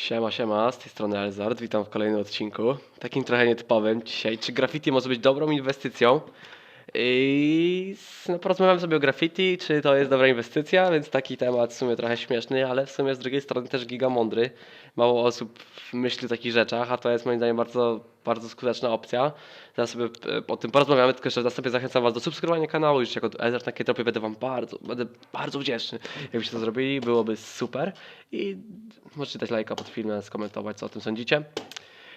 Siema, siema, z tej strony Elzard, witam w kolejnym odcinku. Takim trochę nietypowym dzisiaj. Czy graffiti może być dobrą inwestycją? I no, porozmawiamy sobie o graffiti, czy to jest dobra inwestycja, więc taki temat w sumie trochę śmieszny, ale w sumie z drugiej strony też giga mądry. Mało osób myśli o takich rzeczach, a to jest moim zdaniem bardzo, bardzo skuteczna opcja. Zaraz sobie e, o tym porozmawiamy, tylko jeszcze na sobie zachęcam Was do subskrybowania kanału. Już jako Elzard na K-Tropie będę Wam bardzo, będę bardzo wdzięczny, jakbyście to zrobili, byłoby super. I możecie dać lajka pod filmem, skomentować, co o tym sądzicie.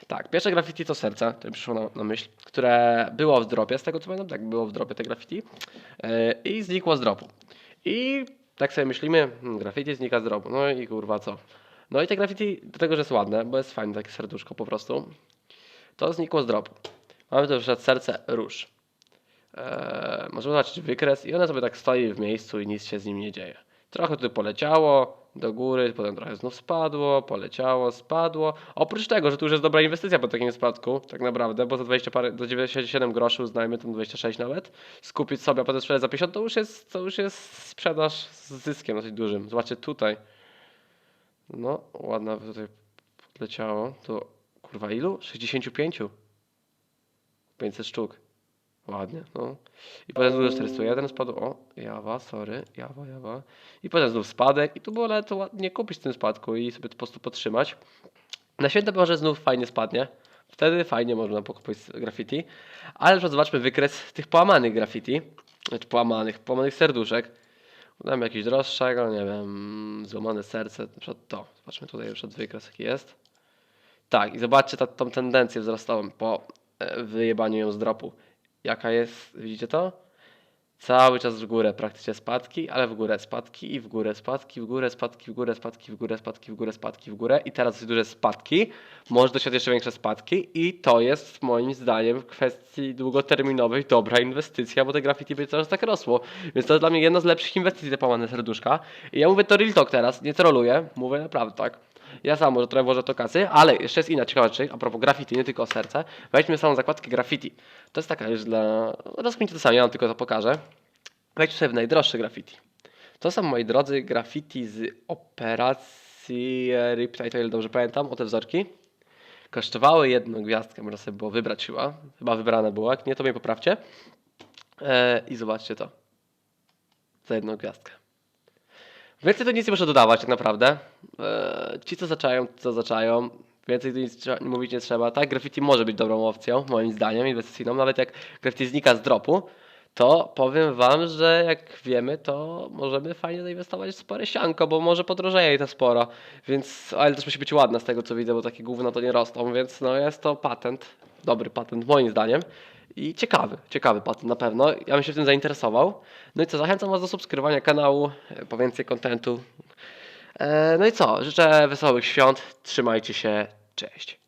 Tak, pierwsze graffiti to serce, to mi przyszło na, na myśl, które było w dropie, z tego co pamiętam, tak, było w dropie te graffiti yy, i znikło z dropu. I tak sobie myślimy, hmm, graffiti znika z dropu, no i kurwa co. No i te graffiti, do tego, że jest ładne, bo jest fajne takie serduszko po prostu, to znikło z dropu. Mamy tu przykład serce róż. Eee, możemy zobaczyć wykres i ono sobie tak stoi w miejscu i nic się z nim nie dzieje. Trochę tu poleciało do góry, potem trochę znów spadło, poleciało, spadło. Oprócz tego, że tu już jest dobra inwestycja po takim spadku, tak naprawdę, bo za 20 parę, za 97 groszy uznajmy, tam 26 nawet, skupić sobie, a potem sprzedać za 50, to już jest, to już jest sprzedaż z zyskiem dosyć dużym. Zobaczcie tutaj. No, ładna tutaj podleciało. To kurwa ilu? 65. 500 sztuk. Ładnie, no. I potem znów 401 spadł, o, jawa, sorry, jawa, jawa. I potem znów spadek i tu było ale to ładnie kupić w tym spadku i sobie to po prostu podtrzymać. Na święta może znów fajnie spadnie. Wtedy fajnie można pokupić graffiti. Ale przykład zobaczmy wykres tych połamanych graffiti. Znaczy połamanych, połamanych serduszek. Dam jakiś droższego, nie wiem, złamane serce, na przykład to. Zobaczmy tutaj na przykład wykres jaki jest. Tak, i zobaczcie ta, tą tendencję wzrostową po e, wyjebaniu ją z dropu. Jaka jest, widzicie to? Cały czas w górę praktycznie spadki, ale w górę spadki i w górę spadki, w górę spadki, w górę spadki, w górę spadki, w górę spadki, w górę i teraz dosyć duże spadki, może doświadczyć jeszcze większe spadki i to jest moim zdaniem w kwestii długoterminowej dobra inwestycja, bo te graffiti będzie coraz tak rosło, więc to jest dla mnie jedna z lepszych inwestycji te pałane serduszka i ja mówię to real talk teraz, nie troluję, mówię naprawdę tak. Ja sam może trochę włożę to kasy, ale jeszcze jest inna ciekawa rzecz, a propos graffiti, nie tylko serce. Wejdźmy samą zakładkę graffiti. To jest taka już dla... Rozkmincie to sami, ja wam tylko to pokażę. Wejdźmy sobie w najdroższe graffiti. To są, moi drodzy, graffiti z operacji Riptide, o ile dobrze pamiętam, o te wzorki. Kosztowały jedną gwiazdkę, można sobie było wybrać chyba. Chyba wybrane było, jak nie, to mnie poprawcie. E, I zobaczcie to. Za jedną gwiazdkę. Więcej to nic nie muszę dodawać tak naprawdę. Eee, ci co zaczają, co zaczają. Więcej tu nic mówić nie trzeba. Tak, graffiti może być dobrą opcją, moim zdaniem, inwestycyjną. Nawet jak graffiti znika z dropu, to powiem wam, że jak wiemy, to możemy fajnie zainwestować w spore sianko, bo może podrożeje i to sporo. Więc, ale też musi być ładna z tego co widzę, bo takie gówno to nie rosną, więc no jest to patent. Dobry patent moim zdaniem. I ciekawy, ciekawy patent na pewno. Ja bym się tym zainteresował. No i co, zachęcam Was do subskrybowania kanału, e, po więcej kontentu. E, No i co, życzę wesołych świąt, trzymajcie się, cześć.